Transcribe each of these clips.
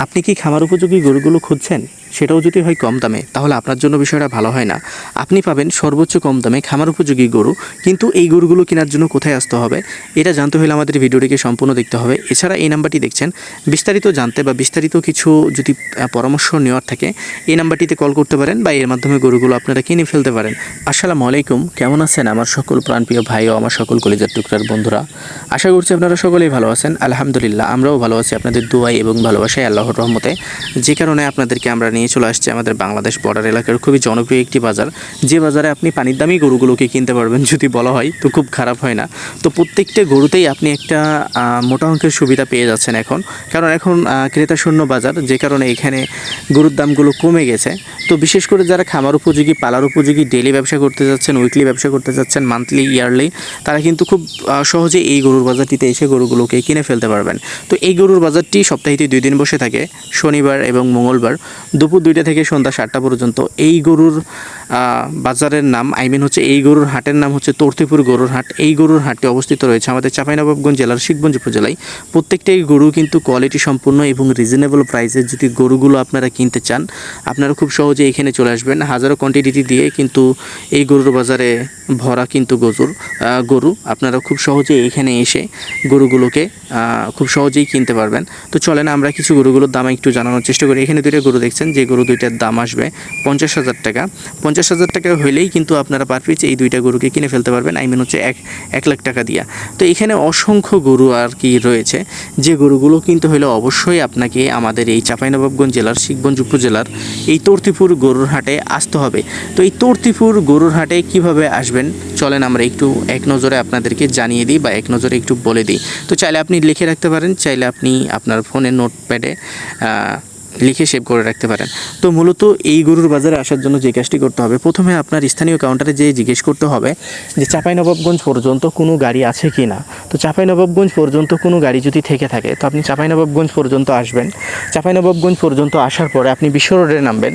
আপনি কি খামার উপযোগী গরুগুলো খুঁজছেন? সেটাও যদি হয় কম দামে, তাহলে আপনার জন্য বিষয়টা ভালো হয় না। আপনি পাবেন সর্বোচ্চ কম দামে খামার উপযোগী গরু, কিন্তু এই গরুগুলো কেনার জন্য কোথায় আসতে হবে? এটা জানতে হলে আমাদের ভিডিওটিকে সম্পূর্ণ দেখতে হবে। এছাড়া এই নাম্বারটি দেখছেন, বিস্তারিত জানতে বা বিস্তারিত কিছু যদি পরামর্শ নেওয়ার থাকে, এই নাম্বারটিতে কল করতে পারেন বা এর মাধ্যমে গরুগুলো আপনারা কিনে ফেলতে পারেন। আসসালামু আলাইকুম, কেমন আছেন আমার সকল প্রাণপ্রিয় ভাই ও আমার সকল কলেজের টুকরার বন্ধুরা? আশা করছি আপনারা সকলেই ভালো আছেন। আলহামদুলিল্লাহ, আমরাও ভালো আছি। আপনাদের দোয়াই এবং ভালোবাসায় আল্লাহর রহমতে। যে কারণে আপনাদেরকে আমরা নিয়ে চলে আসছে আমাদের বাংলাদেশ বর্ডার এলাকার খুবই জনপ্রিয় একটি বাজার। যে বাজারে আপনি পানির দামি গরুগুলোকে কিনতে পারবেন, যদি বলা হয়, তো খুব খারাপ হয় না। তো প্রত্যেকটা গরুতেই আপনি একটা মোটা অঙ্কের সুবিধা পেয়ে যাচ্ছেন এখন। কারণ এখন ক্রেতা শূন্য বাজার, যে কারণে এখানে গরুর দামগুলো কমে গেছে। তো বিশেষ করে যারা খামার উপযোগী, পালার উপযোগী ডেলি ব্যবসা করতে যাচ্ছেন উইকলি ব্যবসা করতে যাচ্ছেন মান্থলি ইয়ারলি তারা কিন্তু খুব সহজে এই গরুর বাজারটিতে এসে গরুগুলোকে কিনে ফেলতে পারবেন। তো এই গরুর বাজারটি সপ্তাহে দুই দিন বসে থাকে, শনিবার এবং মঙ্গলবার। দুপুর দুইটা থেকে সন্ধ্যা সাতটা পর্যন্ত এই গরুর বাজারের নাম আই মিন হচ্ছে এই গরুর হাটের নাম হচ্ছে তর্তিপুর গরুর হাট। এই গরুর হাটটি অবস্থিত রয়েছে আমাদের চাঁপাইনবাবগঞ্জ জেলার শিখগঞ্জ উপজেলায়। প্রত্যেকটাই গরু কিন্তু কোয়ালিটি সম্পূর্ণ এবং রিজনেবল প্রাইসে যদি গরুগুলো আপনারা কিনতে চান, আপনারা খুব সহজে এখানে চলে আসবেন। হাজারো কোয়ান্টিটি দিয়ে কিন্তু এই গরুর বাজারে ভরা কিন্তু গজুর গরু। আপনারা খুব সহজে এখানে এসে গরুগুলোকে খুব সহজেই কিনতে পারবেন। তো চলেন আমরা কিছু গরুগুলোর দাম একটু জানানোর চেষ্টা করি। এখানে দুইটা গরু দেখছেন, যে গরু দুইটার দাম আসবে পঞ্চাশ হাজার টাকা। পঞ্চাশ হাজার টাকা হলেই কিন্তু আপনারা পার পিস এই দুইটা গরুকে কিনে ফেলতে পারবেন। আই মিন হচ্ছে এক এক লাখ টাকা দিয়া। তো এখানে অসংখ্য গরু আর কি রয়েছে। যে গরুগুলো কিন্তু হলে অবশ্যই আপনাকে আমাদের এই চাঁপাইনবাবগঞ্জ জেলার, শিখগঞ্জ উপজেলার, এই তর্তিপুর গরুর হাটে আসতে হবে। তো এই তর্তিপুর গরুর হাটে কীভাবে আসবেন? চলেন আমরা একটু এক নজরে আপনাদেরকে জানিয়ে দিই বা এক নজরে একটু বলে দিই। তো চাইলে আপনি লিখে রাখতে পারেন, চাইলে আপনি আপনার ফোনে নোটপ্যাডে লিখে সেভ করে রাখতে পারেন। তো মূলত এই গরুর বাজারে আসার জন্য যে কাজটি করতে হবে, প্রথমে আপনার স্থানীয় কাউন্টারে যেয়ে জিজ্ঞেস করতে হবে যে চাঁপাইনবাবগঞ্জ পর্যন্ত কোনো গাড়ি আছে কি না? তো চাঁপাইনবাবগঞ্জ পর্যন্ত কোনো গাড়ি যদি থেকে থাকে, তো আপনি চাঁপাইনবাবগঞ্জ পর্যন্ত আসবেন। চাঁপাইনবাবগঞ্জ পর্যন্ত আসার পরে আপনি বিশ্ব রোডে নামবেন।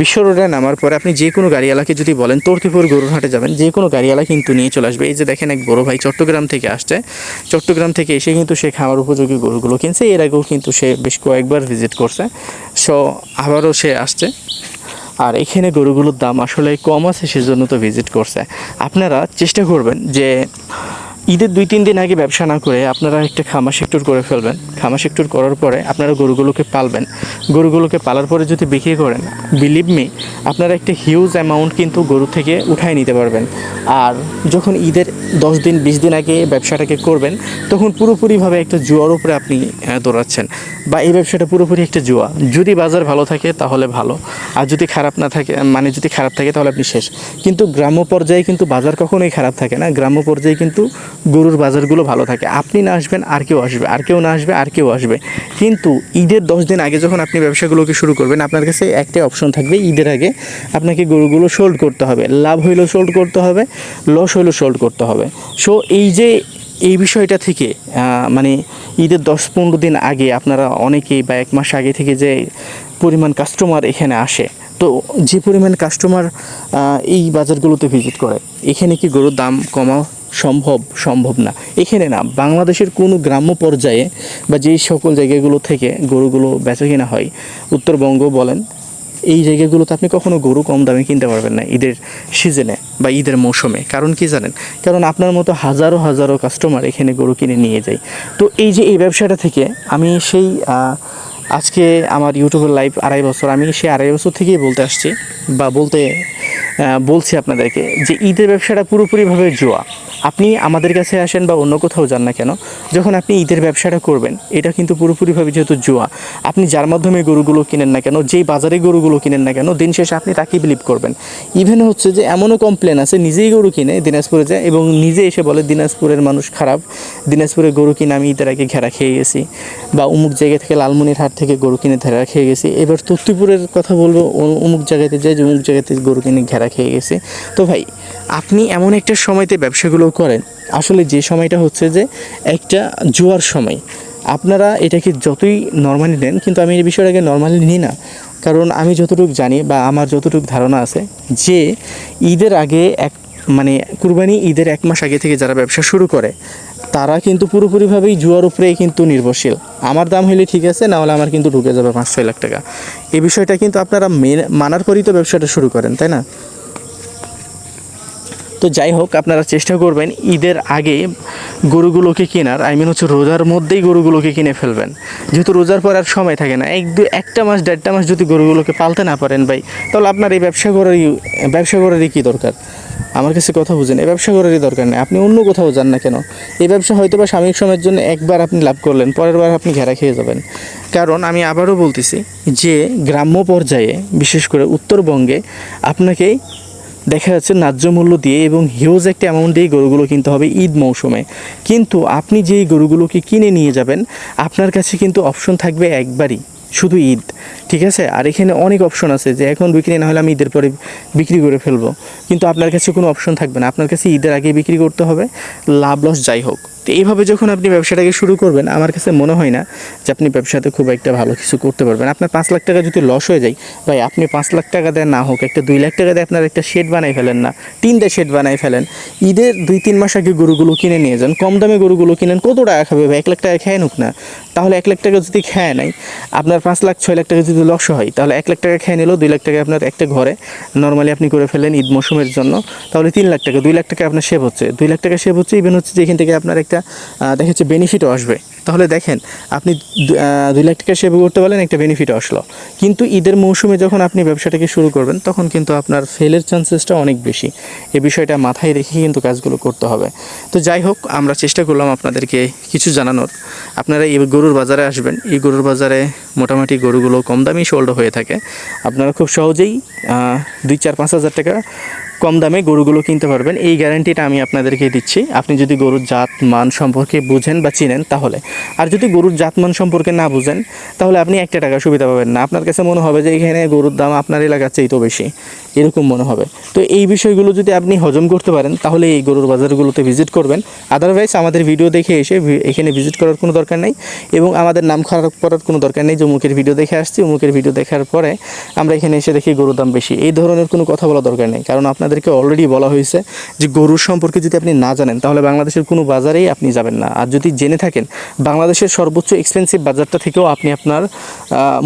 বিশ্ব রোডে নামার পরে আপনি যে কোনো গাড়িওয়ালাকে যদি বলেন, তর্তিপুর গরুরহাটে যাবেন, যে কোনো গাড়িওয়ালা কিন্তু নিয়ে চলে আসবে। এই যে দেখেন এক বড় ভাই চট্টগ্রাম থেকে আসছে। চট্টগ্রাম থেকে এসে কিন্তু সে খামার উপযোগী গরুগুলো কিনছে। এর আগেও কিন্তু সে বেশ কয়েকবার ভিজিট করছে। সো আবারও সে আসছে। আর এখানে গরুগুলোর দাম আসলে কম আছে, সেজন্য তো ভিজিট করছে। আপনারা চেষ্টা করবেন যে ঈদের দুই, তিন দিন আগে ব্যবসা না করে আপনারা একটা খামা সেক্টর করে ফেলবেন। খামা সেক্টর করার পরে আপনারা গরুগুলোকে পালবেন। গরুগুলোকে পালার পরে যদি বিক্রি করেন বিলিভ মি আপনারা একটা হিউজ অ্যামাউন্ট কিন্তু গরু থেকে উঠায় নিতে পারবেন। আর যখন ঈদের দশ দিন, বিশ দিন আগে ব্যবসাটাকে করবেন, তখন পুরোপুরিভাবে একটা জুয়ার উপরে আপনি দৌড়াচ্ছেন। বা এই ব্যবসাটা পুরোপুরি একটা জুয়া। যদি বাজার ভালো থাকে, তাহলে ভালো। আর যদি খারাপ না থাকে মানে যদি খারাপ থাকে, তাহলে আপনি শেষ। কিন্তু গ্রাম্য পর্যায়ে কিন্তু বাজার কখনোই খারাপ থাকে না। গ্রাম্য পর্যায়ে কিন্তু গরুর বাজারগুলো ভালো থাকে। আপনি না আসবেন, আর কেউ আসবে। আর কেউ না আসবে, আর কেউ আসবে। কিন্তু ঈদের দশ দিন আগে যখন আপনি ব্যবসাগুলোকে শুরু করবেন, আপনার কাছে একটাই অপশন থাকবে, ঈদের আগে আপনাকে গরুগুলো সোল্ড করতে হবে। লাভ হইলেও সোল্ড করতে হবে লস হইলেও সোল্ড করতে হবে। সো এই যে, এই বিষয়টা থেকে মানে ঈদের দশ পনেরো দিন আগে আপনারা অনেকেই বা এক মাস আগে থেকে যে পরিমাণ কাস্টমার এখানে আসে, তো যে পরিমাণ কাস্টমার এই বাজারগুলোতে ভিজিট করে, এখানে কি গরুর দাম কমা সম্ভব সম্ভব না। এখানে না, বাংলাদেশের কোনো গ্রাম্য পর্যায়ে বা যেই সকল জায়গাগুলো থেকে গরুগুলো বেচা কেনা হয়, উত্তরবঙ্গ বলেন, এই জায়গাগুলোতে আপনি কখনো গরু কম দামে কিনতে পারবেন না ঈদের সিজনে বা ঈদের মৌসুমে। কারণ কি জানেন? কারণ আপনার মতো হাজারো হাজারো কাস্টমার এখানে গরু কিনে নিয়ে যায়। তো এই যে এই ব্যবসাটা থেকে আমি সেই আজকে আমার ইউটিউবের লাইভ আড়াই বছর, আমি সেই আড়াই বছর থেকেই বলতে আসছি বা বলতে বলছি আপনাদেরকে যে ঈদের ব্যবসাটা পুরোপুরিভাবে জোয়া। আপনি আমাদের কাছে আসেন বা অন্য কোথাও যান না কেন, যখন আপনি ঈদের ব্যবসাটা করবেন, এটা কিন্তু পুরোপুরিভাবে যেহেতু জুয়া, আপনি যার মাধ্যমে গরুগুলো কিনেন না কেন, যেই বাজারে গরুগুলো কিনেন না কেন, দিন শেষে আপনি তাকেই বিলিভ করবেন। ইভেন হচ্ছে যে এমনও কমপ্লেন আছে, নিজেই গরু কিনে দিনাজপুরে যায় এবং নিজে এসে বলে, দিনাজপুরের মানুষ খারাপ, দিনাজপুরে গরু কিনে আমি ঈদের আগে ঘেরা খেয়ে গেছি বা অমুক জায়গা থেকে লালমনির হাট থেকে গরু কিনে ঘেরা খেয়ে গেছি। এবার তত্তিপুরের কথা বলব, অমুক জায়গাতে যাই যে অমুক জায়গাতে গরু কিনে ঘেরা খেয়ে গেছি। তো ভাই আপনি এমন একটা সময়তে ব্যবসাগুলো করেন, আসলে যে সময়টা হচ্ছে যে একটা জোয়ার সময়। আপনারা এটাকে যতই নর্মালি নেন, কিন্তু আমি এই বিষয়টাকে নর্মালি নিই না। কারণ আমি যতটুকু জানি বা আমার যতটুকু ধারণা আছে যে ঈদের আগে এক মানে কুরবানি ঈদের এক মাস আগে থেকে যারা ব্যবসা শুরু করে, তারা কিন্তু পুরোপুরিভাবেই জুয়ার উপরেই কিন্তু নির্ভরশীল। আমার দাম হলে ঠিক আছে, না হলে আমার কিন্তু ঢুকে যাবে পাঁচ ছয় লাখ টাকা। এই বিষয়টা কিন্তু আপনারা মেনে, মানার পরই তো ব্যবসাটা শুরু করেন, তাই না? তো যাই হোক, আপনারা চেষ্টা করবেন ঈদের আগে গরুগুলোকে কেনার। আই মিন হচ্ছে রোজার মধ্যেই গরুগুলোকে কিনে ফেলবেন। যেহেতু রোজার পর আর সময় থাকে না, এক দু একটা মাস, দেড়টা মাস যদি গরুগুলোকে পালতে না পারেন ভাই, তাহলে আপনার এই ব্যবসা করারই ব্যবসা করারই কী দরকার? আমার কাছে কথা বুঝেন, এই ব্যবসা করারই দরকার নেই। আপনি অন্য কোথাও যান না কেন? এই ব্যবসা হয়তো বা সাময়িক সময়ের জন্য একবার আপনি লাভ করলেন, পরের বার আপনি ঘেরা খেয়ে যাবেন। কারণ আমি আবারও বলতেছি যে গ্রাম্য পর্যায়ে, বিশেষ করে উত্তরবঙ্গে, আপনাকে দেখা যাচ্ছে ন্যায্য মূল্য দিয়ে এবং হিউজ একটা অ্যামাউন্ট দিয়ে গরুগুলো কিনতে হবে ঈদ মৌসুমে। কিন্তু আপনি যেই গরুগুলোকে কিনে নিয়ে যাবেন, আপনার কাছে কিন্তু অপশন থাকবে একবারই, শুধু ঈদ। ঠিক আছে? আর এখানে অনেক অপশন আছে যে এখন বিক্রি না হলে আমি ঈদের পরে বিক্রি করে ফেলব। কিন্তু আপনার কাছে কোনো অপশন থাকবে না। আপনার কাছে ঈদের আগে বিক্রি করতে হবে লাভ লস যাই হোক। তো এইভাবে যখন আপনি ব্যবসাটাকে শুরু করবেন আমার কাছে মনে হয় না যে আপনি ব্যবসাতে খুব একটা ভালো কিছু করতে পারবেন আপনার পাঁচ লাখ টাকা যদি লস হয়ে যায় ভাই আপনি পাঁচ লাখ টাকা দেয় না হোক একটা দুই লাখ টাকা দিয়ে আপনার একটা শেড বানাই ফেলেন না তিনটা শেড বানাই ফেলেন ঈদের দুই তিন মাস আগে গরুগুলো কিনে নিয়ে যান কম দামে গরুগুলো কিনেন কত টাকা খাবে ভাই এক লাখ টাকা খেয়ে নুক না তাহলে এক লাখ টাকা যদি খেয়ে নেয় আপনার পাঁচ লাখ ছয় লাখ টাকা যদি লস হয় তাহলে এক লাখ টাকা খেয়ে নিলেও দুই লাখ টাকা আপনার একটা ঘরে নর্মালি আপনি করে ফেলেন ঈদ মৌসুমের জন্য তাহলে তিন লাখ টাকা দুই লাখ টাকা আপনার সেভ হচ্ছে দুই লাখ টাকা সেভ হচ্ছে ইভেন হচ্ছে যেখান থেকে আপনার আহ, দেখা যাচ্ছে বেনিফিটও আসবে। তাহলে দেখেন আপনি দুই লাখ টাকা সেভ করতে পারলেন একটা বেনিফিট আসলো। কিন্তু ঈদের মৌসুমে যখন আপনি ব্যবসাটাকে শুরু করবেন তখন কিন্তু আপনার ফেলের চান্সেসটা অনেক বেশি। এ বিষয়টা মাথায় রেখে কিন্তু কাজগুলো করতে হবে। তো যাই হোক আমরা চেষ্টা করলাম আপনাদেরকে কিছু জানানোর। আপনারা এই গরুর বাজারে আসবেন। এই গরুর বাজারে মোটামুটি গরুগুলো কম দামেই সোল্ড হয়ে থাকে। আপনারা খুব সহজেই দুই চার পাঁচ হাজার টাকা কম দামে গরুগুলো কিনতে পারবেন। এই গ্যারান্টিটা আমি আপনাদেরকে দিচ্ছি। আপনি যদি গরুর জাত, মান সম্পর্কে বুঝেন বা চিনেন তাহলে। আর যদি গরুর জাত, মান সম্পর্কে না বুঝেন, তাহলে আপনি একটা টাকা সুবিধা পাবেন না। আপনার কাছে মনে হবে যে এখানে গরুর দাম আপনার এলাকার চেয়ে তো বেশি। এরকম মনে হবে। তো এই বিষয়গুলো যদি আপনি হজম করতে পারেন, তাহলে এই গরুর বাজারগুলোতে ভিজিট করবেন। আদারওয়াইজ আমাদের ভিডিও দেখে এসে এখানে ভিজিট করার কোনো দরকার নেই। এবং আমাদের নাম খারাপ করার কোনো দরকার নেই যে অমুকের ভিডিও দেখে আসছি, অমুকের ভিডিও দেখার পরে আমরা এখানে এসে দেখি গরুর দাম বেশি। এই ধরনের কোনো কথা বলা দরকার নেই। কারণ আপনাদেরকে অলরেডি বলা হয়েছে যে গরুর সম্পর্কে যদি আপনি না জানেন, তাহলে বাংলাদেশের কোনো বাজারেই আপনি যাবেন না। আর যদি জেনে থাকেন, বাংলাদেশের সর্বোচ্চ এক্সপেন্সিভ বাজারটা থেকেও আপনি আপনার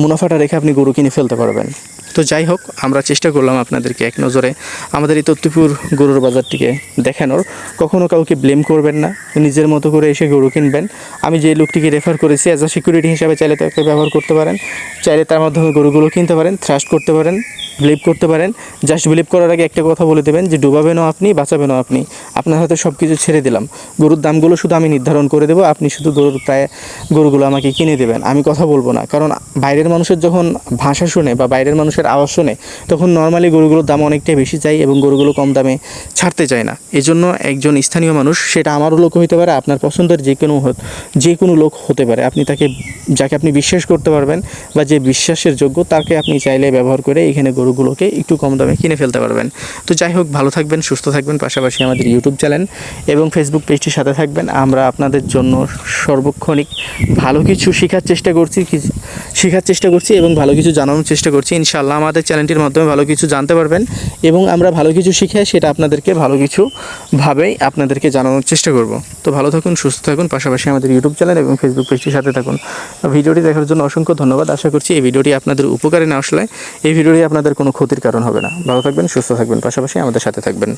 মুনাফাটা রেখে আপনি গরু কিনে ফেলতে পারবেন। তো যাই হোক, আমরা চেষ্টা করলাম আপনাদেরকে এক নজরে আমাদের এই তত্ত্বপুর গরুর বাজারটিকে দেখানোর। কখনো কাউকে ব্লেম করবেন না, নিজের মতো করে এসে গরু কিনবেন। আমি যে লোকটিকে রেফার করেছি অ্যাজ আ সিকিউরিটি হিসাবে চাইলে তাকে ব্যবহার করতে পারেন, চাইলে তার মাধ্যমে গরুগুলো কিনতে পারেন থ্রাস্ট করতে পারেন বিলিভ করতে পারেন। জাস্ট বিলিভ করার আগে একটা কথা বলে দেবেন যে, ডুবাবেনও আপনি, বাঁচাবেনও আপনি। আপনার হাতে সব কিছু ছেড়ে দিলাম। গরুর দামগুলো শুধু আমি নির্ধারণ করে দেবো, আপনি শুধু গরুর প্রায় গরুগুলো আমাকে কিনে দেবেন। আমি কথা বলব না, কারণ বাইরের মানুষের যখন ভাষা শুনে বা বাইরের মানুষের আওয়াজ শুনে তখন নর্মালি গরুগুলোর দাম অনেকটাই বেশি চাই এবং গরুগুলো কম দামে ছাড়তে চায় না। এজন্য একজন স্থানীয় মানুষ, সেটা আমারও লোক হতে পারে, আপনার পছন্দের যে কোনো যে কোনো লোক হতে পারে। আপনি তাকে, যাকে আপনি বিশ্বাস করতে পারবেন বা যে বিশ্বাসের যোগ্য, তাকে আপনি চাইলে ব্যবহার করে এখানে গরুগুলোকে একটু কম দামে কিনে ফেলতে পারবেন। তো যাই হোক, ভালো থাকবেন, সুস্থ থাকবেন, পাশাপাশি আমাদের ইউটিউব চ্যানেল এবং ফেসবুক পেজটির সাথে থাকবেন। আমরা আপনাদের জন্য সর্বক্ষণিক ভালো কিছু শেখার চেষ্টা করছি শেখার চেষ্টা করছি এবং ভালো কিছু জানানোর চেষ্টা করছি। ইনশাআল্লাহ আমাদের চ্যানেলটির মাধ্যমে ভালো কিছু জানতে পারবেন এবং আমরা ভালো কিছু শিখে সেটা আপনাদেরকে ভালো কিছু ভাবেই আপনাদেরকে জানানোর চেষ্টা করব। তো ভালো থাকুন, সুস্থ থাকুন, পাশাপাশি আমাদের ইউটিউব চ্যানেল এবং ফেসবুক পেজটির সাথে থাকুন। ভিডিওটি দেখার জন্য অসংখ্য ধন্যবাদ। আশা করছি এই ভিডিওটি আপনাদের উপকারে না আসলে এই ভিডিওটি আপনাদের কোনো ক্ষতির কারণ হবে না। ভালো থাকবেন, সুস্থ থাকবেন, পাশাপাশি আমাদের সাথে থাকবেন।